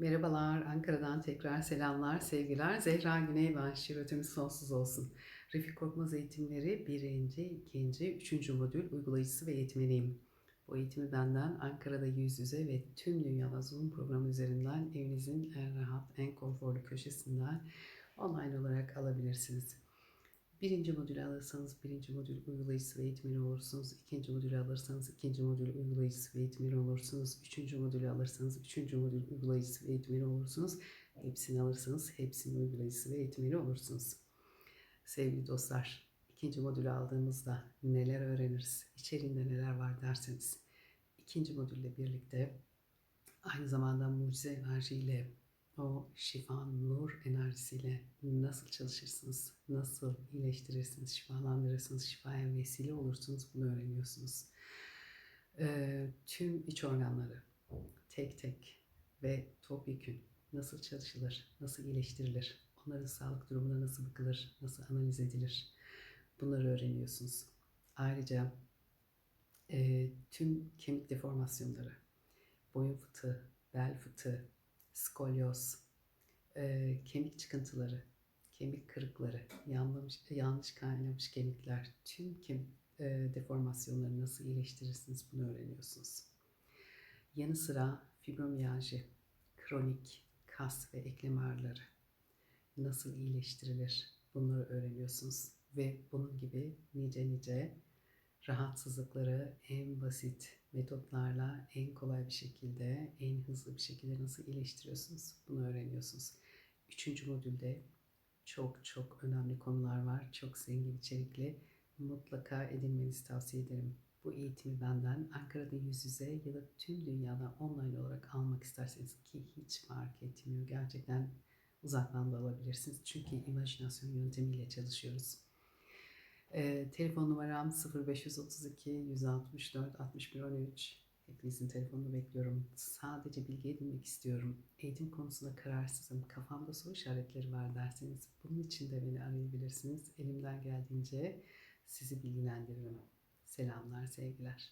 Merhabalar, Ankara'dan tekrar selamlar, sevgiler. Zehra Güney ben, şiratimiz sonsuz olsun. Refik Korkmaz eğitimleri 1. 2. 3. modül uygulayıcısı ve eğitmeniyim. Bu eğitimi benden Ankara'da yüz yüze ve tüm dünyada Zoom programı üzerinden evinizin en rahat, en konforlu köşesinden online olarak alabilirsiniz. Birinci modülü alırsanız birinci modül uygulayıcısı ve eğitmeni olursunuz. İkinci modülü alırsanız ikinci modül uygulayıcısı ve eğitmeni olursunuz. Üçüncü modülü alırsanız üçüncü modül uygulayıcısı ve eğitmeni olursunuz. Hepsini alırsanız hepsinin uygulayıcısı ve eğitmeni olursunuz. Sevgili dostlar, ikinci modülü aldığımızda neler öğreniriz, içeriğinde neler var derseniz, ikinci modülle birlikte aynı zamanda mucize enerjiyle o şifa, nur enerjisiyle nasıl çalışırsınız, nasıl iyileştirirsiniz, şifalandırırsınız, şifaya vesile olursunuz bunu öğreniyorsunuz. Ee, tüm iç organları tek tek ve topyekün nasıl çalışılır, nasıl iyileştirilir, onların sağlık durumuna nasıl bakılır, nasıl analiz edilir bunları öğreniyorsunuz. Ayrıca e, tüm kemik deformasyonları, boyun fıtığı, bel fıtığı, skolyoz, e, kemik çıkıntıları, kemik kırıkları, yanlamış, yanlış kaynamış kemikler, tüm kemik e, deformasyonları nasıl iyileştirirsiniz bunu öğreniyorsunuz. Yanı sıra fibromiyalji, kronik kas ve eklem ağrıları nasıl iyileştirilir bunları öğreniyorsunuz. Ve bunun gibi nice nice rahatsızlıkları en basit metotlarla en kolay bir şekilde, en hızlı bir şekilde nasıl iyileştiriyorsunuz bunu öğreniyorsunuz. Üçüncü modülde çok çok önemli konular var. Çok zengin içerikli. Mutlaka edinmenizi tavsiye ederim. Bu eğitimi benden Ankara'da yüz yüze ya da tüm dünyada online olarak almak isterseniz ki hiç fark etmiyor. Gerçekten uzaktan da alabilirsiniz. Çünkü imajinasyon yöntemiyle çalışıyoruz. E, telefon numaram 0532 164 61 13. Hepinizin telefonunu bekliyorum. Sadece bilgi edinmek istiyorum. Eğitim konusunda kararsızım. Kafamda soru işaretleri var derseniz bunun için de beni arayabilirsiniz. Elimden geldiğince sizi bilgilendiririm. Selamlar, sevgiler.